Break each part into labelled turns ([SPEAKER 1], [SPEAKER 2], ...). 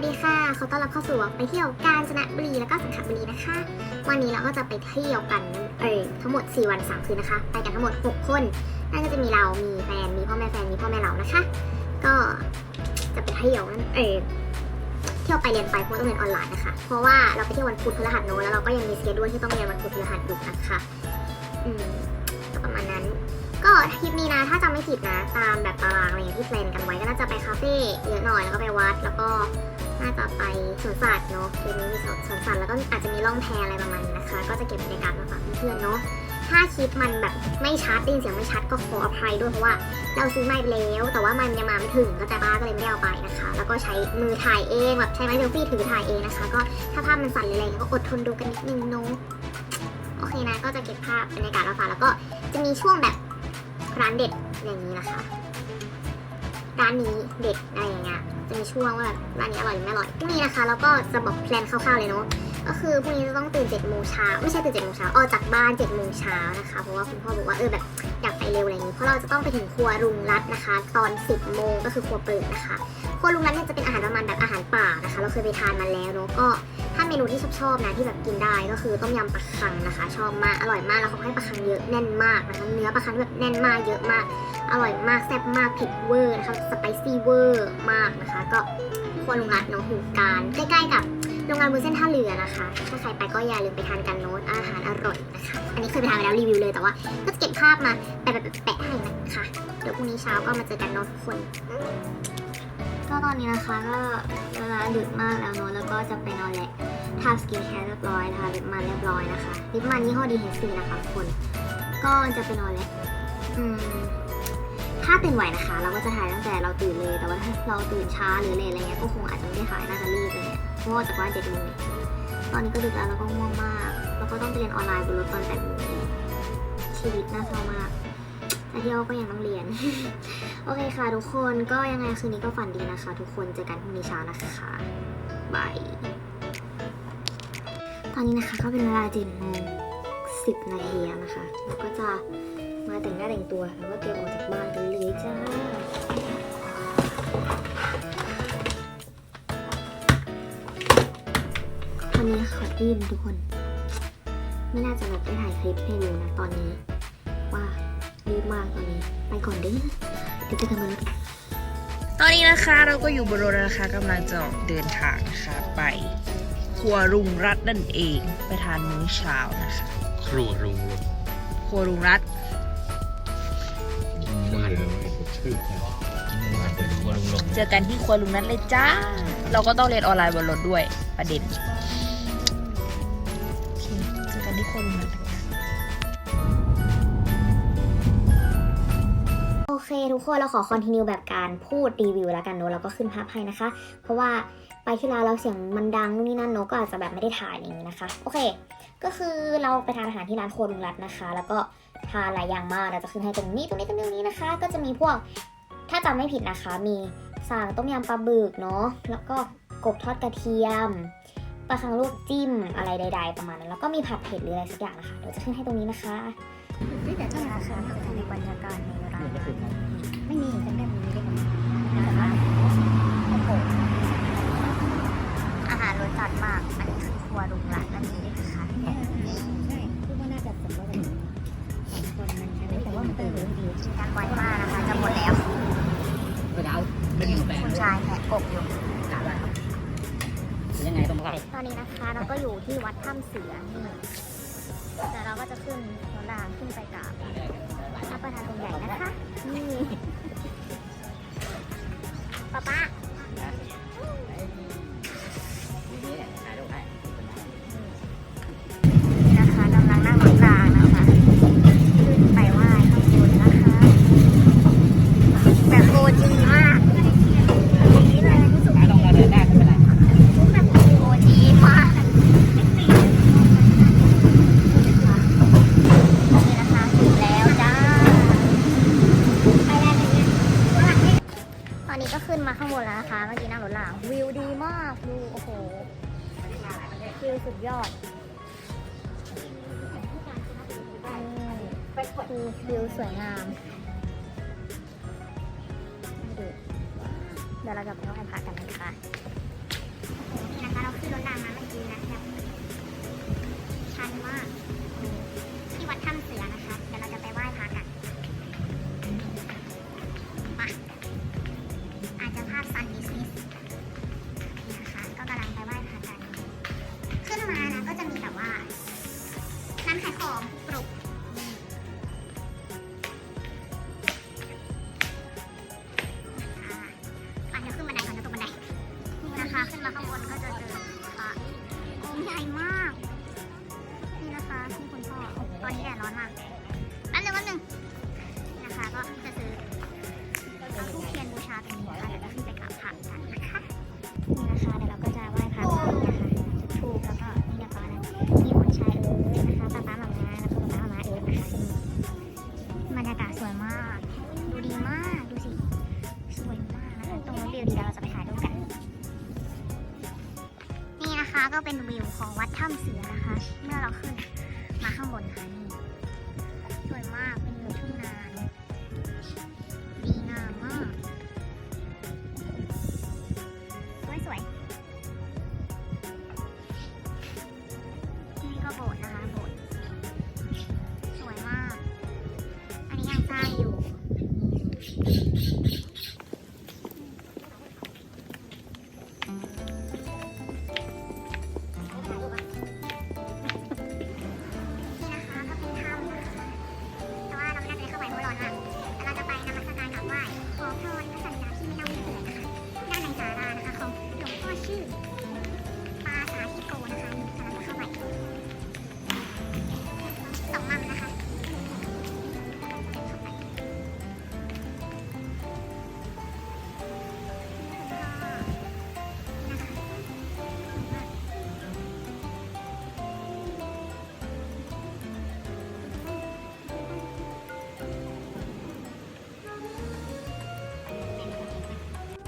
[SPEAKER 1] วัสดีค่ะ ขอต้อนรับเข้าสู่ไปเที่ยวกาญจนบุรีแล้วก็สังขบุรีนะคะ วันนี้เราก็จะไปเที่ยวกันเองทั้งหมด 4 วัน 3 คืนนะคะ ไปกันทั้งหมด 6 คน นั่นก็จะมีเรา มีแฟน มีพ่อแม่แฟน มีพ่อแม่เรานะคะ ก็จะไปเที่ยวนั่นเองเที่ยวไปเรียนไปเพราะต้องเรียนออนไลน์นะคะ เพราะว่าเราไปเที่ยววันพุธพฤหัสโน้แล้วเราก็ยังมีสเกจด้วยที่ต้องเรียนวันพุธพฤหัสอยู่นะคะ อืมก็ประมาณนั้น ก็ทริปนี้นะ ถ้าจำไม่ผิดนะ ตามแบบตารางอะไรอย่างที่แพลนกันไว้ก็น่าจะไปคาเฟ่เยอะหน่อยแล้วก็ไปวัดแล้วก็ จะไปสวนสัตว์เนาะทริปนี้มีสวนสัตว์แล้วก็อาจจะมีล่องแพอะไรประมาณนี้นะคะ ก็จะเก็บบรรยากาศมาฝากเพื่อนๆเนาะถ้าคลิปมันแบบไม่ชัดได้ยินเสียงไม่ชัดก็ขออภัยด้วยเพราะว่า เราซื้อไมค์ไปแล้ว แต่ว่ามันยังมาไม่ถึงก็แต่บ้าก็เลยไม่ได้เอาไปนะคะ แล้วก็ใช้มือถ่ายเองแบบใช้ไม้เซลฟี่ถือถ่ายเองนะคะ ก็ถ้าภาพมันสั่นหรืออะไรก็อดทนดูกันนิดนึงเนาะโอเคนะก็จะเก็บภาพบรรยากาศมาฝากแล้วก็จะมีช่วงแบบร้านเด็ดอย่างนี้นะคะ ร้านนี้เด็ดอะไรอย่างเงี้ย จะมีช่วงว่าแบบร้านนี้อร่อยหรือไม่อร่อยพรุ่งนี้นะคะแล้วก็จะบอกแพลนคร่าวๆเลยเนาะ ก็คือพรุ่งนี้จะต้องตื่น7จ็ดโมงเช้าไม่ใช่ตื่น7จ็ดโมงเช้าออกจากบ้าน7จ็ดโมงเช้านะคะ เพราะว่าคุณพ่อบอกว่าเออแบบอยากไปเร็วอะไรอย่างนี้ เพราะเราจะต้องไปถึงครัวรุงรัตน์นะคะ ตอน10บโมงก็คือครัวเปิดนะคะ ครัวรุงรัตน์เนี่ยจะเป็นอาหารประมาณแบบอาหารป่านะคะ เราเคยไปทานมาแล้วเนาะก็ถ้าเมนูที่ชอบชอบนะที่แบบกินได้ก็คือต้มยำปลาคังนะคะ ชอบมากอร่อยมากแล้วเขาให้ปลาคังเยอะแน่นมากนะคะเนื้อปลาคังแบบแน่นมากเยอะมาก อร่อยมากแซ่บมากเผ็ดเวอร์นะคะสไปซี่เวอร์มากนะคะ ก็ครัวลุงรัตน์เนาะอยู่การใกล้ๆกับ โรงงานบนเส้นท่าเรือนะคะ ถ้าใครไปก็อย่าลืมไปทานกันโน้ตอาหารอร่อยนะคะ อันนี้เคยไปทานไปแล้วรีวิวเลยแต่ว่า ก็จะเก็บภาพมาแปะแปะให้นะคะ เดี๋ยวพรุ่งนี้เช้าก็มาเจอกันเนาะทุกคน ก็ตอนนี้นะคะก็เวลาดึกมากแล้วเนาะแล้วก็จะไปนอนแหละทาสกินแคร์เรียบร้อยนะคะลิปมันเรียบร้อยนะคะลิปมันยี่ห้อดีเฮซีนะคะทุกคน ก็จะไปนอนแล้วอืมถ้าตื่นไหวนะคะ เราก็จะถ่ายตั้งแต่เราตื่นเลย แต่ว่าถ้าเราตื่นช้าหรือเลทอะไรเงี้ยก็คงอาจจะไม่ได้ถ่ายน่าจะรีบอะไรเลย เพราะว่าจากว่าเจ็ดโมงตอนนี้ก็ดึกแล้วแล้วก็ง่วงมาก แล้วก็ต้องไปเรียนออนไลน์บนรถตอนแปดโมงอีกชีวิตน่าเศร้ามากแต่เที่ยวก็ยังต้องเรียน โอเคค่ะทุกคนก็ยังไงคืนนี้ก็ฝันดีนะคะ ทุกคนเจอกันพรุ่งนี้เช้านะคะบายตอนนี้นะคะก็เป็นเวลาเจ็ดโมงสิบนาทีแล้วนะคะแล้วก็จะมาแต่งหน้าแต่งตัวแล้วก็เตรียมออกจากบ้านกันเลยจ้า นนี้ขอดีนทุกคน ไม่น่าจะแบบได้ถ่ายคลิปให้ดูนะตอนนี้ ว่ารีบมากตอนนี้ ไปก่อนเด้อเดี๋ยวเจะกันบนรถ
[SPEAKER 2] ตอนนี้นะคะเราก็อยู่บนรถแล้วนะคะกำลังจะออกเดินทางนะคะไปครัวรุงรัตน์นั่นเองไปทานมื้อเช้านะคะ
[SPEAKER 3] ครัวรุงรุง
[SPEAKER 2] ครัวรุงรัตน์
[SPEAKER 3] มันเลยชื่อมันเป็นครัวรุงรุง
[SPEAKER 2] เจอกันที่ครัวรุงรัตน์เลยจ้า เราก็ต้องเรียนออนไลน์บนรถด้วยประเด็นโอเค เจอกันที่ครัวรุงรัตน์
[SPEAKER 1] โอเคทุกคนเราขอคอนติเนียแบบการพูดรีวิวแล้วกันเนอะแล้วก็ขึ้นภาพให้นะคะ เพราะว่าไปที่ร้านเราเสียงมันดังนู่นนี่นั่นเนอะก็อาจจะแบบไม่ได้ถ่ายอย่างนี้นะคะ โอเค ก็คือเราไปทานอาหารที่ร้านโครุงรัตนะคะ แล้วก็ทานหลายอย่างมากเราจะขึ้นให้ตรงนี้ตรงนี้ตรงนี้นะคะ ก็จะมีพวกถ้าจำไม่ผิดนะคะ มีสั่งต้มยำปลาบึกเนาะแล้วก็กบทอดกระเทียม ปลาคังลวกจิ้มอะไรใด ๆ ประมาณนั้น แล้วก็มีผัดเผ็ดหรืออะไรสักอย่างนะคะเดี๋ยวจะขึ้นให้ตรงนี้นะคะนี่แต่ที่นะคะจะมีบรรยากาศในร้านไม่มีแต่แบบนี้ได้แต่ว่าโอ้โหอาหารรสจัดมาก อันนี้คือครัวลุงรัตน์นั่นเองนะคะใช่พูดว่าน่าจะสมว่าสองคนมันแต่ว่ามันเป็นเรื่องดีกินกันไวมากนะคะจะหมดแล้วคุณชายแหกกบอยู่
[SPEAKER 4] ยังตองว่า
[SPEAKER 1] ตอนนี้นะคะเราก็อยู่ที่วัดถ้ำเสือนี่แต่เราก็จะขึ้นรถรางขึ้นไปกับพระประธานองค์ใหญ่นะคะนี่ บนแล้วนะคะ เมื่อกี้นั่งรถหลังวิวดีมากดูโอ้โหวิวสุดยอดคือวิวสวยงามเดี๋ยวเราจะไปไหว้พาะกันนะคะ
[SPEAKER 5] โอ้โหนี่นะคะ เราขึ้นรถรางมาเมื่อกี้นะแบบชันมาก ก็จะซื้อเอาทูบเทียนบูชาตรงนี้ค่ะเดี๋ยวจะขึ้นไปกราบพระกันนะคะนี่นะคะเดี๋ยวเราก็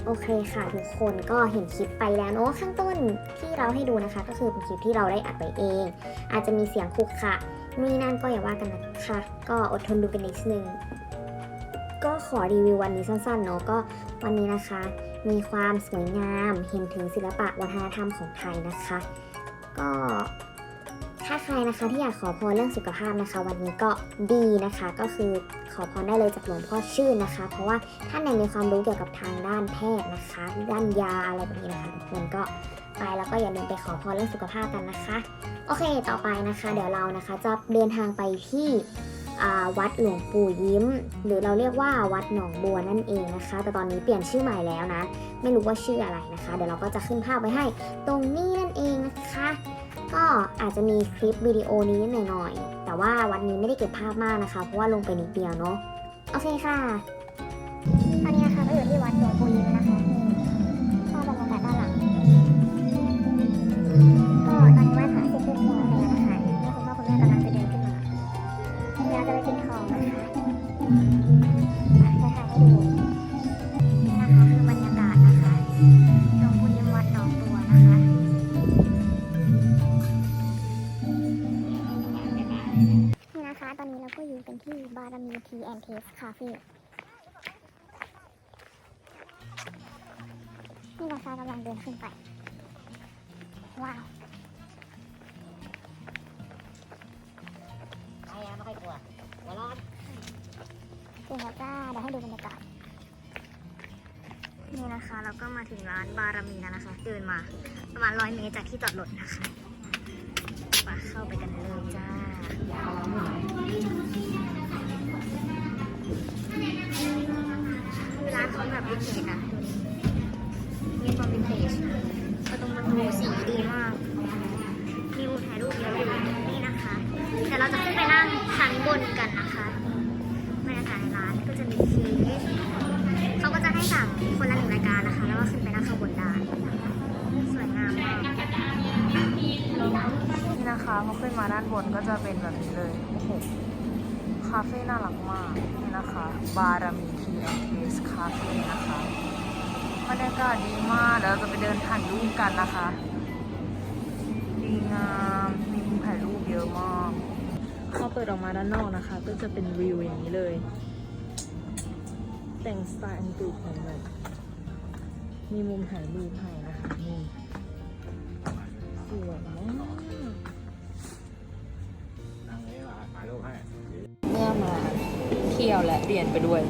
[SPEAKER 5] โอเคค่ะทุกคนก็เห็นคลิปไปแล้วเนาะข้างต้นที่เราให้ดูนะคะ ก็คือเป็นคลิปที่เราได้อัดไปเอง อาจจะมีเสียงคุกค่ะนู่นนนั่นก็อย่าว่ากันนะคะก็อดทนดูกันนิดนึงก็ขอรีวิววันนี้สั้นๆเนาะก็วันนี้นะคะ มีความสวยงามเห็นถึงศิลปะวัฒนธรรมของไทยนะคะ ก็ ถ้าใครนะคะที่อยากขอพรเรื่องสุขภาพนะคะ วันนี้ก็ดีนะคะ ก็คือขอพรได้เลยจากหลวงพ่อชื่นนะคะ เพราะว่าท่านไหนมีความรู้เกี่ยวกับทางด้านแพทย์นะคะ ด้านยาอะไรแบบนี้นะคะทุกคนก็ไปแล้วก็อย่าลืมไปขอพรเรื่องสุขภาพกันนะคะ โอเคต่อไปนะคะ เดี๋ยวเรานะคะจะเดินทางไปที่วัดหลวงปู่ยิ้ม หรือเราเรียกว่าวัดหนองบัวนั่นเองนะคะ แต่ตอนนี้เปลี่ยนชื่อใหม่แล้วนะ ไม่รู้ว่าชื่ออะไรนะคะ เดี๋ยวเราก็จะขึ้นภาพไว้ให้ ตรงนี้นั่นเองนะคะ ก็อาจจะมีคลิปวิดีโอนี้นิดหน่อยๆ แต่ว่าวันนี้ไม่ได้เก็บภาพมากนะคะ เพราะว่าลงไปนิดเดียวเนาะ โอเคค่ะ ตอนนี้นะคะก็อยู่ที่วัดหลวงพ่อ เทสคาเฟ่นี่นะคะกำลังเดินขึ้นไป ว้าว
[SPEAKER 6] ใครอะไม่ค่อยกลัวหัวร้อน
[SPEAKER 5] ถึงแล้วจ้าเดี๋ยวให้ดูบรรยากาศนี่นะคะเราก็มาถึงร้านบารมีแล้วนะคะ เดินมาประมาณร้อยเมตรจากที่จอดรถนะคะมาเข้าไปกันเลยจ้าานเขาแบบวินนะ มีความเป็นเทจประตูมั
[SPEAKER 7] นดูสีดีมาก นนะคะ ดีงามมีมุมถ่ายรูปเยอะมากพอเปิดออกมาด้านนอกนะคะ ก็จะเป็นวิวอย่างนี้เลย แต่งสไตล์อังกฤษของแบบมีมุมถ่ายรูปให้นะคะนี่สวยมาก
[SPEAKER 8] นั่งนี้มาถ่ายรูปให้
[SPEAKER 7] เมื่อมาเที่ยวและเรียนไปด้วย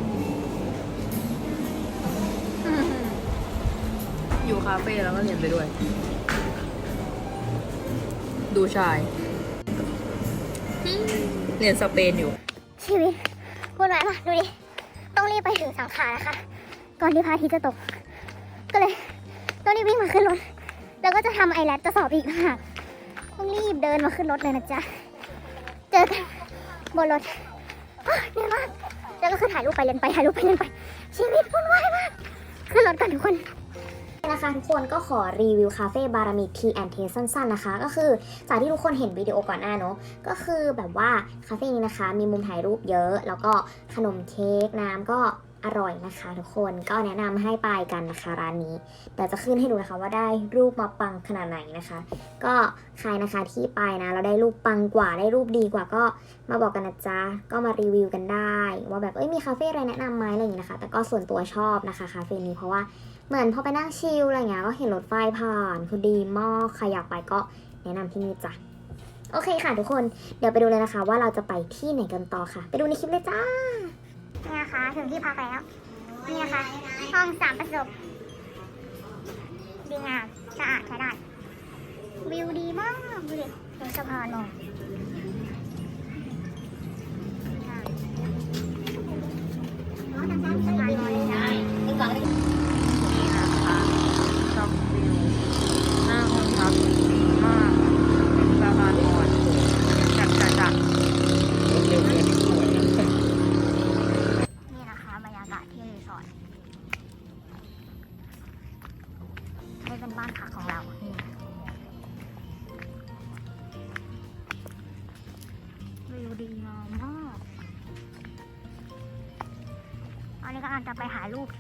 [SPEAKER 7] คาเฟ่แล้วก็เรียนไปด้วย ดูชายเรียนสเปนอยู่
[SPEAKER 5] ชีวิตวุ่นวายมากดูดิ ต้องรีบไปถึงสังขารนะคะ ก่อนที่พระอาทิตย์จะตก ก็เลยต้องรีบวิ่งมาขึ้นรถ
[SPEAKER 1] แล้วก็จะทำไอแลทจะสอบอีกค่ะต้องรีบเดินมาขึ้นรถเลยนะจ๊ะ เจอกันบนรถเหนื่อยมากแล้วก็คือถ่ายรูปไปเล่นไปถ่ายรูปไปเล่นไป ชีวิตวุ่นวายมากขึ้นรถกันทุกคน นะคะทุกคนก็ขอรีวิวคาเฟ่บารามิทีแอนเทสสั้นๆนะคะ ก็คือจากที่ทุกคนเห็นวิดีโอก่อนหน้าเนอะก็คือแบบว่าคาเฟ่นี้นะคะ มีมุมถ่ายรูปเยอะ แล้วก็ขนมเค้กน้ำก็อร่อยนะคะ ทุกคนก็แนะนำให้ไปกันนะคะร้านนี้เดี๋ยวจะขึ้นให้ดูนะคะว่าได้รูปมาปังขนาดไหนนะคะ ก็ใครนะคะที่ไปนะเราได้รูปปังกว่าได้รูปดีกว่าก็มาบอกกันนะจ๊ะก็มารีวิวกันได้ ว่าแบบเอ้ยมีคาเฟ่อะไรแนะนำไหมอะไรอย่างนี้นะคะ แต่ก็ส่วนตัวชอบนะคะคาเฟ่นี้เพราะว่า เหมือนพอไปนั่งชิลอะไรเงี้ยก็เห็นรถไฟผ่านคือดีมากใครอยากไปก็แนะนำที่นี่จ้ะโอเคค่ะทุกคนเดี๋ยวไปดูเลยนะคะ ว่าเราจะไปที่ไหนกันต่อค่ะ ไปดูในคลิปเลยจ้านี่นะคะถึงที่พักแล้วนี่นะคะห้องสามประสบดีงามสะอาดใช้ได้วิวดีมากดูดิตรงสะพานลงดีงามอ๋อทางด้าน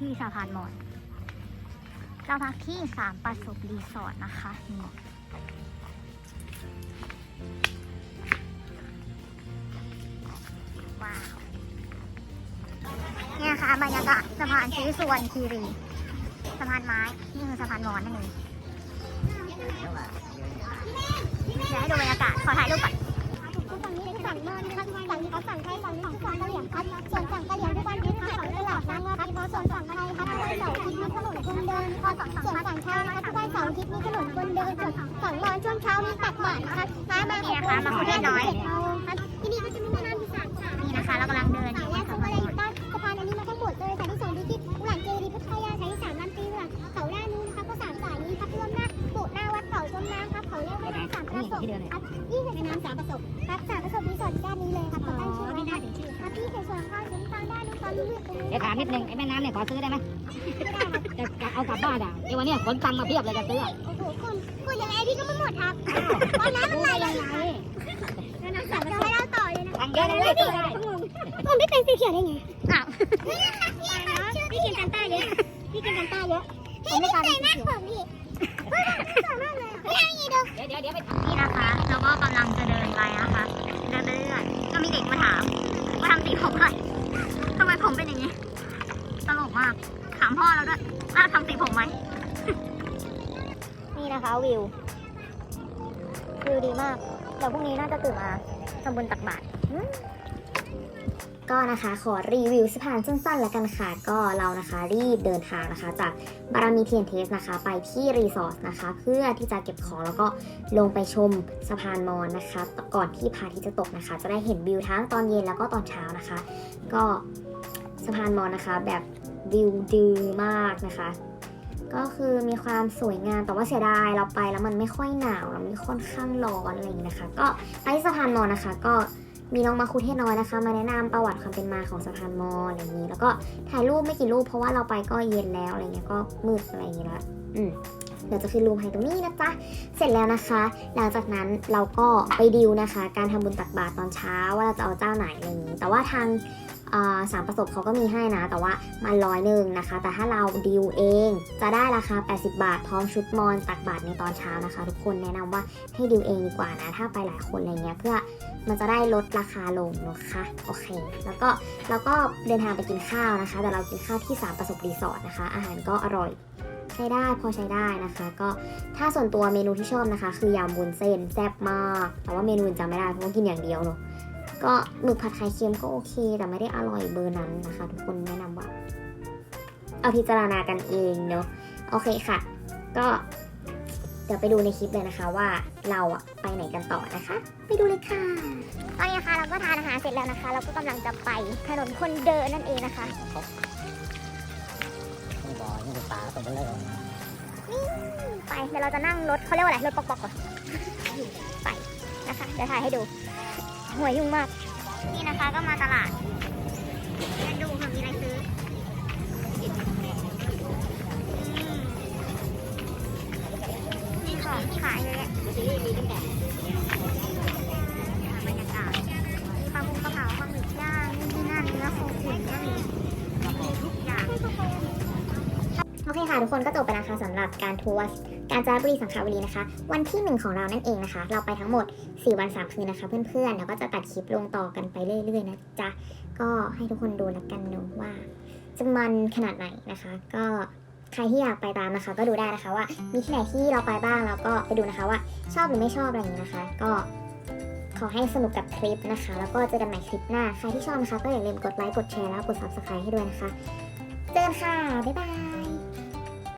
[SPEAKER 1] ที่สะพานมอนเราพักที่สามประสบรีสอร์ทนะคะนี่ว้าวเนี่ยค่ะบรรยากาศสะพานชีสุวรรณคีรีสะพานไม้ นี่คือสะพานมอนนั่นเองเดี๋ยวให้ดูบรรยากาศขอถ่ายรูปก่อน ฝั่งเป็นฝั่งมอนนะคะฝั่งนี้เขาสั่งไทยฝั่งนี้ฝั่งกะเหรี่ยงครับส่วนฝั่งกะเหรี่ยงทุกวันนี้นะคะเขาตลาดน้ำนะครับเพราะส่วนฝั่งไทยครับทุกวันเสาร์อาทิตย์มีถนนคนเดินพอส่วนฝั่งไทยนะคะทุกวันเสาร์อาทิตย์มีถนนคนเดินส่วนฝั่งมอญช่วงเช้ามีตักบาตรนะคะมามาหกโมงมาคุยน้อย ตรงนี้
[SPEAKER 4] เดี๋ยวถามนิดนึงไอ้แม่น้ำเนี่ยขอซื้อได้ไหมจะจะเอากลับบ้านอะเดี๋ยววันเนี้ยขนตังค์มาเพียบเลยจะซื้ออะ
[SPEAKER 1] โอ้โหคุณคุณยังไงพี่ก็ไม่หมดครับตอนนั้นมันไหลยังไงน้ำสามประสบให้เราต่อเลยนะ
[SPEAKER 4] ตังค์เยอะเลยซื้อได้
[SPEAKER 1] ผมไม่เป็นสีเขียวได้ไงอ้าวพี่กินกันต้าเยอะพี่กินกันต้าเยอะผมไม่กล้าเป็นสีเขียวผมพี่สวยมากเลยอะไม่ได้ยีดู
[SPEAKER 4] เดี๋ยวเดี๋ยวเดี๋ยวไป
[SPEAKER 1] นี่นะคะเราก็กำลังจะเดินไปนะคะเดินไปเรื่อยก็มีเด็กมาถามว่าทำสีผมอะไรทำไมผมเป็นอย่างนี้ ตลกมาก ถามพ่อเราด้วยว่าทำสีผมไหม นี่นะคะวิว วิวดีมาก เดี๋ยวพรุ่งนี้น่าจะตื่นมาทำบุญตักบาตรก็นะคะขอรีวิวสะพานสั้นๆแล้วกันค่ะ ก็เรานะคะรีบเดินทางนะคะ จากบารามีเทียนเทสนะคะ ไปที่รีสอร์ทนะคะ เพื่อที่จะเก็บของแล้วก็ลงไปชมสะพานมอนนะคะ ก่อนที่พระอาทิตย์จะตกนะคะ จะได้เห็นวิวทั้งตอนเย็นแล้วก็ตอนเช้านะคะ ก็ สะพานมอนนะคะ แบบวิวดีมากนะคะ ก็คือมีความสวยงามแต่ว่าเสียดายเราไปแล้วมันไม่ค่อยหนาวแล้วมันค่อนข้างร้อนอะไรอย่างนี้นะคะ ก็ไปสะพานมอญนะคะ ก็มีน้องมาคุเทศน้อยนะคะ มาแนะนำประวัติความเป็นมาของสะพานมออะไรอย่างนี้ แล้วก็ถ่ายรูปไม่กี่รูปเพราะว่าเราไปก็เย็นแล้วอะไรเงี้ยก็มืดอะไรอย่างนี้ละอืมเดี๋ยวจะขึ้นรูปให้ตรงนี้นะจ๊ะ เสร็จแล้วนะคะ หลังจากนั้นเราก็ไปดิวนะคะ การทำบุญตักบาตรตอนเช้าว่าเราจะเอาเจ้าไหนอะไรอย่างนี้ แต่ว่าทาง สามประสบเขาก็มีให้นะ แต่ว่ามันร้อยหนึ่งนะคะ แต่ถ้าเราดิวเองจะได้ราคา 80 บาท พร้อมชุดมอนตักบาทในตอนเช้านะคะ ทุกคนแนะนำว่าให้ดิวเองดีกว่านะ ถ้าไปหลายคนอะไรเงี้ยเพื่อมันจะได้ลดราคาลงนะคะโอเค แล้วก็เราก็เดินทางไปกินข้าวนะคะ แต่เรากินข้าวที่สามประสบรีสอร์ทนะคะ อาหารก็อร่อยใช้ได้พอใช้ได้นะคะ ก็ถ้าส่วนตัวเมนูที่ชอบนะคะ คือยำวุ้นเส้นแซ่บมาก แต่ว่าเมนูอื่นจำไม่ได้เพราะว่ากินอย่างเดียวเนาะ ก็หมึกผัดไข่เค็มก็โอเค แต่ไม่ได้อร่อยเบอร์นั้นนะคะ ทุกคนแนะนำว่า เอาพิจารณากันเองเนาะโอเคค่ะ ก็เดี๋ยวไปดูในคลิปเลยนะคะว่าเราอะไปไหนกันต่อนะคะ ไปดูเลยค่ะ ตอนนี้นะคะเราก็ทานอาหารเสร็จแล้วนะคะ เราก็กำลังจะไปถนนคนเดินนั่นเองนะคะ
[SPEAKER 4] นี่บ่อนี่คือป่าตรงนั้นเลย
[SPEAKER 1] ไปเดี๋ยวเราจะนั่งรถเขาเรียกว่าอะไรรถปอกๆก่อนไปนะคะเดี๋ยวถ่ายให้ดู หัวยุ่งมาก นี่นะคะก็มาตลาดมาดูค่ะมีอะไรซื้อมนี่ของขายเลยอะ ทุกคนก็จบไปนะคะสำหรับการทัวร์การจนบุรีสังขบุรีนะคะ วันที่หนึ่งของเรานั่นเองนะคะ เราไปทั้งหมด 4 วัน 3 คืนนะคะเพื่อนๆแล้วก็จะตัดคลิปลงต่อกันไปเรื่อยๆนะจ๊ะก็ให้ทุกคนดูแล้วกันเนอะว่าจะมันขนาดไหนนะคะ ก็ใครที่อยากไปตามนะคะ ก็ดูได้นะคะว่ามีที่ไหนที่เราไปบ้างแล้วก็ไปดูนะคะว่าชอบหรือไม่ชอบอะไรอย่างนี้นะคะ ก็ขอให้สนุกกับคลิปนะคะ แล้วก็เจอกันใหม่คลิปหน้า ใครที่ชอบนะคะ ก็อย่าลืมกดไลค์กดแชร์แล้วกด subscribe ให้ด้วยนะคะ เจอกันค่ะ บ๊ายบาย